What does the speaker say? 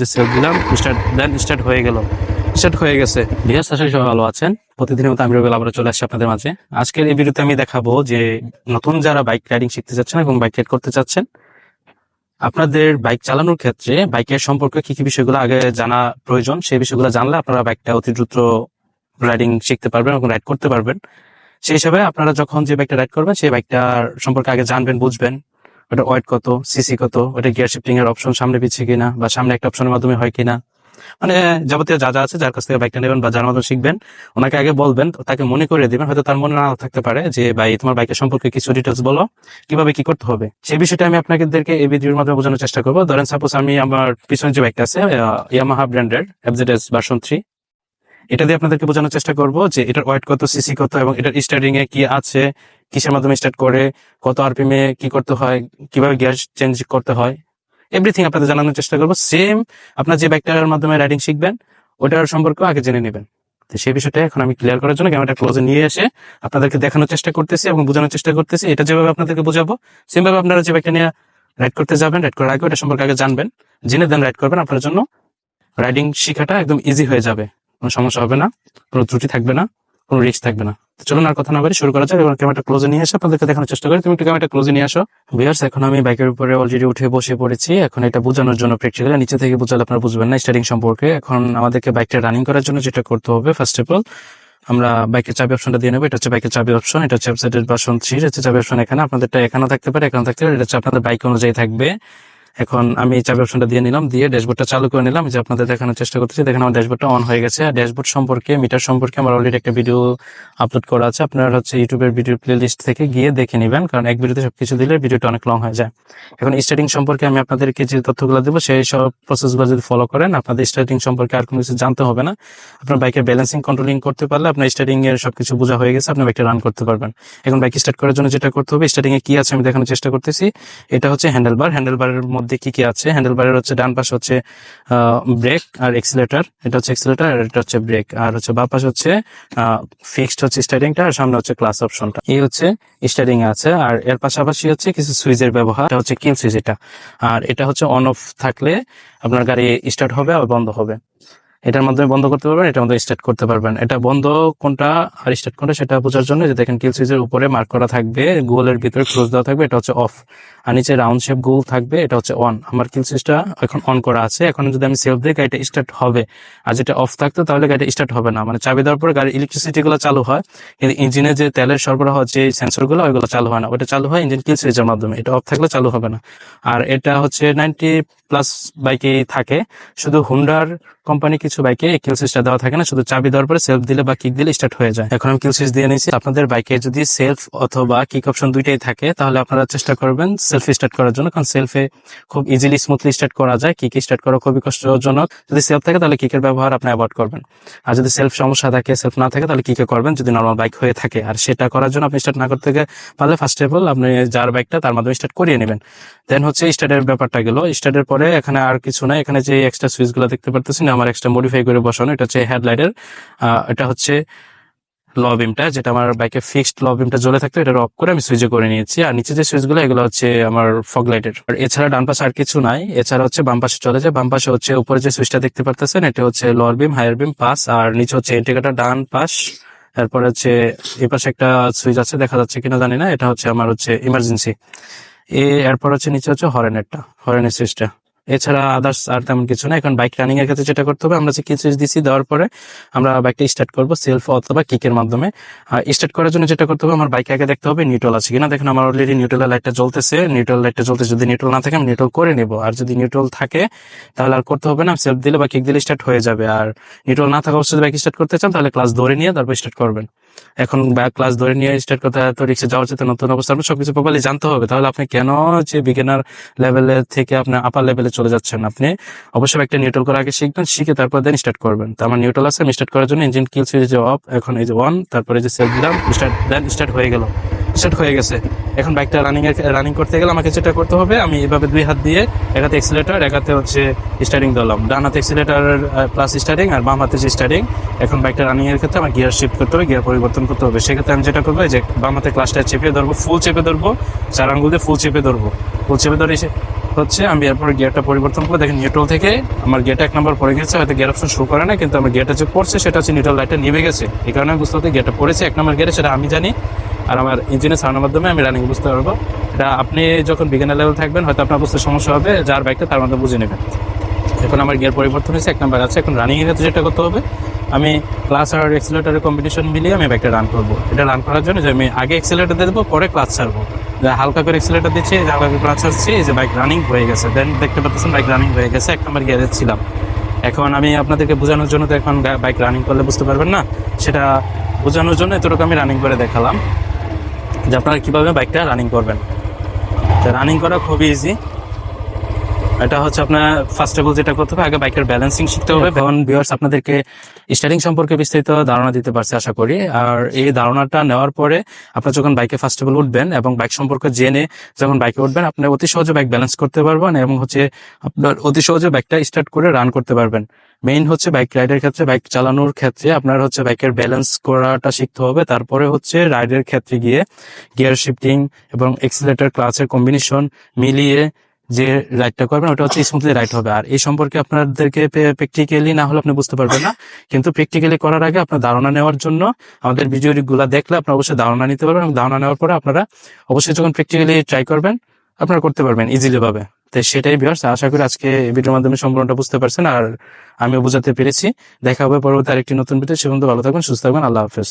যে দিলাম start then start হয়ে গেল। হয়ে গেছে। সবাই ভালো আছেন? প্রতিদিনের মতো আমি আবার চলে আসছি আপনাদের মাঝে। আজকের এই ভিডিওতে আমি দেখাবো যে নতুন যারা বাইক রাইডিং শিখতে চাচ্ছেন এবং বাইক রাইড করতে চাচ্ছেন, আপনাদের বাইক চালানোর ক্ষেত্রে বাইকের সম্পর্কে কি কি বিষয়গুলো আগে জানা প্রয়োজন? সেই বিষয়গুলো জানলে আপনারা বাইকটা অতি দ্রুত রাইডিং শিখতে পারবেন এবং রাইড করতে পারবেন। সেই হিসাবে আপনারা যখন যে বাইকটা রাইড করবেন, সেই বাইকটার সম্পর্কে আগে জানবেন, বুঝবেন। ওটা ওয়েট কত সিসি কত, ওটা গিয়ার শিফটিং এর অপশন সামনে পিছিয়ে কিনা, বা সামনে একটা অপশনের মাধ্যমে হয় কিনা। মানে যাবতীয় যা যা আছে, যার কাছ থেকে বাইকটা নেবেন বা যার মাধ্যমে শিখবেন, ওনাকে আগে বলবেন তাকে মনে করে দিবেন, হয়তো তার মনে না থাকতে পারে যে, ভাই, তোমার বাইকের সম্পর্কে কিছু ডিটেলস বলো, কীভাবে কি করতে হবে? সেই বিষয়টা আমি আপনাদেরকে এই ভিডিওর মাধ্যমে বোঝানোর চেষ্টা করব। ধরেন সাপোজ আমি আমার পিছনে যে বাইকটা আছে ইয়ামাহা ব্র্যান্ডের এফজেডএস ভার্সন থ্রি এটা দিয়ে আপনাদেরকে বোঝানোর চেষ্টা করব যে, এটার ওয়েট কত সিসি কত, এবং এটার স্টার্টিং এ কি আছে কিসের মাধ্যমে স্টার্ট করে, কত আরপিএম কি করতে হয়, কীভাবে গিয়ার চেঞ্জ করতে হয় এভরিথিং আপনাদের জানানোর চেষ্টা করব। সেম আপনার যে বাইকটার মাধ্যমে রাইডিং শিখবেন, ওটার সম্পর্কে আগে জেনে নেবেন। তো সেই বিষয়টা এখন আমি ক্লিয়ার করার জন্য ক্যামেরাটা ক্লোজে নিয়ে এসে আপনাদেরকে দেখানোর চেষ্টা করতেছি এবং বোঝানোর চেষ্টা করতেছি। এটা যেভাবে আপনাদেরকে বোঝাবো সেম ভাবে আপনারা যে বাইকটা নিয়ে রাইড করতে যাবেন রাইড করার আগে ওটা সম্পর্কে আগে জানবেন, জেনে দেন রাইড করবেন। আপনার জন্য রাইডিং শেখাটা একদম ইজি হয়ে যাবে, কোনো সমস্যা হবে না, কোনো ত্রুটি থাকবে না। কোনো রিস্ক থাকবে না। চলুন আর কথা না বলে শুরু করা যাক এবং ক্যামেরাটা ক্লোজে নিয়ে এসে আপনাদেরকে দেখানোর চেষ্টা করি। তুমি একটু ক্যামেরাটা ক্লোজে নিয়ে আসো। ভিউয়ার্স এখন আমি বাইকের উপরে অলরেডি উঠে বসে পড়েছি। এখন এটা বোঝানোর জন্য প্র্যাকটিক্যালি নিচে থেকে বোঝালে আপনারা বুঝবেন না স্টার্টিং সম্পর্কে। এখন আমাদেরকে বাইকটা রানিং করার জন্য যেটা করতে হবে ফার্স্ট অফ অল আমরা বাইকের চাবি অপশনটা দিয়ে নেব। এটা হচ্ছে বাইকের চাবি অপশন এটা হচ্ছে ওয়েবসাইটের ভার্সন থ্রি হচ্ছে চাবি অপশন এখানে। আপনাদেরটা এখানেও থাকতে পারে, এখানেও থাকতে পারে। এটা হচ্ছে আপনাদের বাইক অনুযায়ী থাকবে। এখন আমি চাবি অপশনটা দিয়ে নিলাম, দিয়ে ড্যাশবোর্ডটা চালু করে নিলাম। যে আপনাদের দেখানোর চেষ্টা করতেছি, দেখেন আমার ড্যাশবোর্ডটা অন হয়ে গেছে। আর ড্যাশবোর্ড সম্পর্কে, মিটার সম্পর্কে আমার অলরেডি একটা ভিডিও আপলোড করা আছে। আপনারা হচ্ছে ইউটিউবের ভিডিও প্লে লিস্ট থেকে গিয়ে দেখে নেবেন, কারণ এক ভিডিওতে সবকিছু দিলে ভিডিওটা অনেক লং হয়ে যায়। এখন স্টার্টিং সম্পর্কে আমি আপনাদেরকে যে তথ্যগুলো দেবো, সেই সব প্রসেসগুলো যদি ফলো করেন, আপনাদের স্টার্টিং সম্পর্কে আর কোনো কিছু জানতে হবে না। আপনার বাইকের ব্যালেন্সিং কন্ট্রোলিং করতে পারলে আপনার স্টার্টিং এর সবকিছু বোঝা হয়ে গেছে, আপনি বাইকটা রান করতে পারবেন। এখন বাইক স্টার্ট করার জন্য যেটা করতে হবে স্টার্টিং এ কি আছে আমি দেখানোর চেষ্টা করতেছি। এটা হচ্ছে হ্যান্ডেলবার হ্যান্ডেলবারের মধ্যে কি কি আছে? হ্যান্ডেল বারের হচ্ছে ডান পাশে হচ্ছে ব্রেক আর এক্সিলেটার এটা হচ্ছে এক্সিলেটার আর এটা হচ্ছে ব্রেক আর হচ্ছে বা পাশে হচ্ছে ফিক্সড হচ্ছে স্টারিংটা আর সামনে হচ্ছে ক্লাস অপশনটা এই হচ্ছে স্টারিং আছে। আর এর পাশাপাশি হচ্ছে কিছু সুইচের ব্যবহার। এটা হচ্ছে কিল সুইচ এটা আর এটা হচ্ছে অন অফ থাকলে আপনার গাড়ি স্টার্ট হবে আর বন্ধ হবে। এটার মাধ্যমে বন্ধ করতে পারবেন, এটার মধ্যে স্টার্ট করতে পারবেন। এটা বন্ধ কোনটা আর স্টার্ট কোনটা সেটা বোঝার জন্য যে দেখেন কিল সুইচের উপরে মার্ক করা থাকবে গোলের ভিতরে ক্লোজ দেওয়া থাকবে, এটা হচ্ছে অফ আর নিচে রাউন্ড শেপ গোল থাকবে, এটা হচ্ছে অন আমার কিল সুইচটা এখন অন করা আছে। এখন যদি আমি সেলফ দিই, গাড়িটা স্টার্ট হবে। আর যেটা অফ থাকতো, তাহলে গাড়িটা স্টার্ট হবে না। মানে চাবি দেওয়ার পরে গাড়ির ইলেকট্রিসিটি গুলো চালু হয়। কিন্তু ইঞ্জিনে যে তেলের সরবরাহ, যে সেন্সরগুলো, ওইগুলো চালু হয় না। ওটা চালু হয় ইঞ্জিন কিল সুইচের মাধ্যমে। এটা অফ থাকলে চালু হবে না। আর এটা হচ্ছে নাইনটি প্লাস বাইকে থাকে। শুধু হুন্ডার কোম্পানি কিছু বাইকে এই কিল সুইচটা দেওয়া থাকে না, শুধু চাবি দেওয়ার পরে সেলফ দিলে বা কিক দিলে স্টার্ট হয়ে যায়। এখন আমি কিল সুইচ দিয়ে নিয়েছি। আপনাদের বাইকে যদি সেলফ অথবা কিক অপশন দুইটাই থাকে, তাহলে আপনারা চেষ্টা করবেন সেলফ স্টার্ট করার জন্য। কারণ সেলফে খুব ইজিলি স্মুথলি স্টার্ট করা যায়। কিক স্টার্ট করা খুবই কষ্টজনক। যদি সেলফ থাকে, তাহলে কিকের ব্যবহার আপনি অ্যাভয়েড করবেন। আর যদি সেলফ সমস্যা থাকে সেলফ না থাকে, তাহলে কিকে করবেন যদি নর্মাল বাইক হয়ে থাকে। আর সেটা করার জন্য আপনি স্টার্ট না করতে পারলে ফার্স্ট অফ অল আপনি যার বাইকটা তার মাধ্যমে স্টার্ট করিয়ে নেবেন। দেন হচ্ছে স্টার্টের ব্যাপারটা গেল। স্টার্টের পরে এখানে আর কিছু না এখানে যে এক্সট্রা সুইচগুলো দেখতে পারতেছেন, আমার এক্সট্রা মডিফাই করে বসানো, এটা হচ্ছে হেডলাইটের এটা হচ্ছে ল বিমটা যেটা আমার বাইকে ফিক্সড ল জ্বলে থাকতো এটা অফ করে আমি সুইচে করে নিয়েছি। আর নিচে যে সুইচগুলো এগুলো হচ্ছে আমার ফগ লাইটের আর এছাড়া ডান পাশে আর কিছু নাই, এছাড়া হচ্ছে বাম পাশে চলে যায়। বাম পাশে হচ্ছে উপরে যে সুইচটা দেখতে পারতেছেন, এটা হচ্ছে lower beam higher beam pass আর নিচে হচ্ছে ইন্ডিকেটার ডান পাশ। এরপরে হচ্ছে এই পাশে একটা সুইচ আছে, দেখা যাচ্ছে কিনা জানি না, এটা হচ্ছে আমার হচ্ছে ইমার্জেন্সি এরপর হচ্ছে নিচে হচ্ছে হরেনেরটা হরেনের সুইচটা এছাড়া আদার্স আর তেমন কিছু না। এখন বাইক রানিং এর ক্ষেত্রে যেটা করতে হবে, আমরা যে কি দিছি দেওয়ার পরে আমরা বাইকটা স্টার্ট করব সেলফ অথবা কিকের মাধ্যমে। স্টার্ট করার জন্য যেটা করতে হবে, আমার বাইকে আগে দেখতে হবে নিউট্রাল আছে কিনা। দেখেন, আমার অলরেডি নিউট্রাল লাইটটা জ্বলতেছে। নিউট্রাল লাইটটা জ্বলতেছে যদি নিউট্রাল না থাকে, আমি নিউট্রাল করে নেব। আর যদি নিউট্রাল থাকে, তাহলে আর করতে হবে না। সেলফ দিলে বা কিক দিলে স্টার্ট হয়ে যাবে। আর নিউট্রাল না থাকা অবস্থায় বাইক স্টার্ট করতে চান, তাহলে ক্লাস ধরে নিয়ে তারপর স্টার্ট করবেন। এখন ব্যাক ক্লাস ধরে নিয়ে করতে হয়, তো রিক্সা যাওয়ার চেয়ে নতুন অবস্থা সবকিছু প্রপারলি জানতে হবে। তাহলে আপনি কেন যে বিগিনার লেভেলে থেকে আপনি আপার লেভেলে চলে যাচ্ছেন? আপনি অবশ্যই একটা নিউট্রাল করে আগে শিখবেন, শিখে তারপর দেন স্টার্ট করবেন। তো আমার নিউট্রাল আছে, আমি স্টার্ট করার জন্য ইঞ্জিন কিল সুইচ অফ এখন এই যে ওয়ান তারপরে যে সেলফ দিলাম স্টার্ট দেন স্টার্ট হয়ে গেল। স্টার্ট হয়ে গেছে। এখন বাইকটা রানিং রানিং করতে গেলে আমাকে যেটা করতে হবে, আমি এভাবে দুই হাত দিয়ে একাতে এক্সিলেটার একাতে হচ্ছে স্টারিং দিলাম ডান হাতে এক্সিলেটার প্লাস স্টার্টিং আর বাম হাতে যে স্টারিং এখন বাইকটা রানিং এর ক্ষেত্রে আমার গিয়ার শিফট করতে হবে গিয়ার পরিবর্তন করতে হবে। সেক্ষেত্রে আমি যেটা করব যে বাম হাতে ক্লাসটা চেপে ধরবো ফুল চেপে ধরবো, চার আঙ্গুল দিয়ে ফুল চেপে ধরবো। ফুল চেপে ধরে এসে হচ্ছে আমি এরপর গিয়ারটা পরিবর্তন করে দেখেন নিউট্রাল থেকে আমার গিয়ারটা এক নম্বর পড়ে গেছে, হয়তো গিয়ার অপশন শো করে না কিন্তু আমার গিয়ারটা যে পড়ছে, সেটা হচ্ছে নিউট্রাল লাইটটা নিভে গেছে। এই কারণে বুঝতে পারছি গিয়ারটা পড়েছে, এক নম্বর গিয়ারে সেটা আমি জানি। আর আমার ইঞ্জিনের সাউন্ডের মাধ্যমে আমি রানিং বুঝতে পারব। এটা আপনি যখন বিজ্ঞানের লেভেল থাকবেন, হয়তো আপনার বুঝতে সমস্যা হবে, যার বাইকটা তার মধ্যে বুঝে নেবেন। এখন আমার গিয়ার পরিবর্তন হয়েছে, এক নাম্বার আছে। এখন রানিং এর ক্ষেত্রে যেটা করতে হবে, আমি ক্লাস আর এক্সিলেটারের কম্বিনেশন মিলিয়ে আমি বাইকটা রান করব। এটা রান করার জন্য যে আমি আগে এক্সিলেটার দিয়ে দেবো, পরে ক্লাস ছাড়বো। যে হালকা করে এক্সিলেটার দিচ্ছি, যে হালকা করে ক্লাস ছাড়ছি যে বাইক রানিং হয়ে গেছে। দেন দেখতে পাচ্ছেন বাইক রানিং হয়ে গেছে, এক নাম্বার গিয়ারে ছিলাম। এখন আমি আপনাদেরকে বোঝানোর জন্য তো এখন বাইক রানিং করলে বুঝতে পারবেন না। সেটা বোঝানোর জন্য এতটুকু আমি রানিং করে দেখালাম। যে আপনারা কীভাবে বাইকটা রানিং করবেন। রানিং করা খুবই ইজি এটা হচ্ছে আপনার ফার্স্ট অফ অল যেটা করতে হবে, আগে বাইকের ব্যালেন্সিং শিখতে হবে। এখন ভিউয়ার্স আপনাদেরকে স্টার্টিং সম্পর্কে বিস্তারিত ধারণা দিতে পারছি আশা করি। আর এই ধারণাটা নেওয়ার পরে আপনার যখন বাইকে ফার্স্ট অফ অল উঠবেন এবং বাইক সম্পর্কে জেনে যখন বাইকে উঠবেন আপনি অতি সহজে বাইক ব্যালেন্স করতে পারবেন এবং হচ্ছে আপনার অতি সহজে বাইকটা স্টার্ট করে রান করতে পারবেন। মেইন হচ্ছে বাইক রাইডের ক্ষেত্রে বাইক চালানোর ক্ষেত্রে আপনার হচ্ছে বাইকের ব্যালেন্স করাটা শিখতে হবে। তারপরে হচ্ছে রাইডের ক্ষেত্রে গিয়ে গিয়ার শিফটিং এবং এক্সিলেটার ক্লাসের কম্বিনেশন মিলিয়ে যে রাইডটা করবেন, ওটা হচ্ছে স্মুথলি রাইড হবে। আর এই সম্পর্কে আপনাদেরকে প্র্যাকটিক্যালি না হলে আপনি বুঝতে পারবেন না। কিন্তু প্র্যাকটিক্যালি করার আগে আপনার ধারণা নেওয়ার জন্য আমাদের ভিডিও গুলা দেখলে আপনার অবশ্যই ধারণা নিতে পারবেন এবং ধারণা নেওয়ার পরে আপনারা অবশ্যই যখন প্র্যাকটিক্যালি ট্রাই করবেন, আপনারা করতে পারবেন ইজিলি ভাবে। তো সেটাই বিয়ার্স আশা করি আজকে ভিডিওর মাধ্যমে সম্পূর্ণটা বুঝতে পারছেন আর আমিও বোঝাতে পেরেছি। দেখা হবে পরবর্তী আরেকটি নতুন ভিডিও সে পর্যন্ত ভালো থাকবেন, সুস্থ থাকবেন, আল্লাহ হাফেজ।